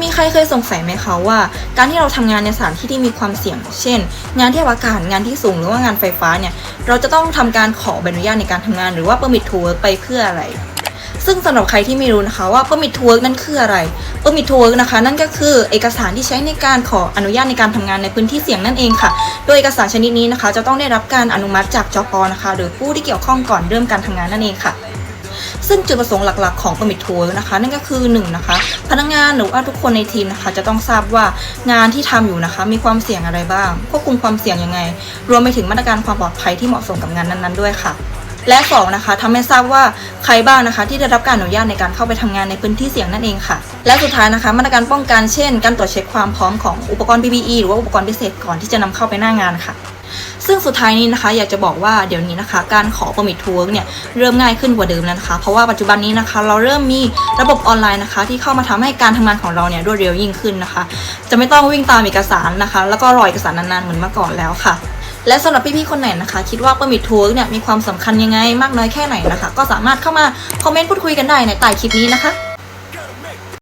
มีใครเคยสงสัยไหมคะว่า การที่เราทำงานในสถานที่ที่มีความเสี่ยง เช่น งานที่อากาศงานที่สูงหรือว่างานไฟฟ้าเนี่ยเราจะต้องทำการขอใบอนุญาตในการทำงานหรือว่า permit to work ไปเพื่ออะไร ซึ่งสำหรับใครที่ไม่รู้นะคะว่า permit to work นั่นคืออะไร permit to work นะคะ นั่นก็คือเอกสารที่ใช้ในการขออนุญาตในการทำงานในพื้นที่เสี่ยงนั่นเองค่ะ โดยเอกสารชนิดนี้นะคะ จะต้องได้รับการอนุมัติจากจปนะคะ หรือผู้ที่เกี่ยวข้องก่อนเริ่มการทำงานนั่นเองค่ะ ซึ่งจุดประสงค์หลักๆของ permit to work นะคะ นั่นก็คือ1นะคะพนักงานหรือว่าทุกคนในทีมนะคะ จะต้องทราบว่างานที่ทำอยู่นะคะ มีความเสี่ยงอะไรบ้างควบคุมความเสี่ยงยังไง รวมไปถึงมาตรการความปลอดภัยที่เหมาะสมกับงานนั้นๆด้วยค่ะ และสองนะคะทำให้ทราบว่าใครบ้างนะคะ ที่ได้รับการอนุญาตในการเข้าไปทำงานในพื้นที่เสี่ยงนั่นเองค่ะ และสุดท้ายนะคะ มาตรการป้องกันเช่น การตรวจเช็คความพร้อมของอุปกรณ์ PPE หรือว่าอุปกรณ์พิเศษก่อนที่จะนำเข้าไปหน้างานค่ะซึ่งสุดท้ายนี้นะคะ อยากจะบอกว่าเดี๋ยวนี้นะคะ การขอ permit to work เนี่ยเริ่มง่ายขึ้นกว่าเดิมแล้วนะคะ เพราะว่าปัจจุบันนี้นะคะ เราเริ่มมีระบบออนไลน์นะคะ ที่เข้ามาทำให้การทำงานของเราเนี่ยรวดเร็วยิ่งขึ้นนะคะ จะไม่ต้องวิ่งตามเอกสารนะคะ แล้วก็รอเอกสารนานๆเหมือนเมื่อก่อนแล้วค่ะ และสำหรับพี่ๆคนไหนนะคะ คิดว่าเปอร์มิททัวร์เนี่ยมีความสำคัญยังไงมากน้อยแค่ไหนนะคะ ก็สามารถเข้ามาคอมเมนต์พูดคุยกันได้ในใต้คลิปนี้นะคะ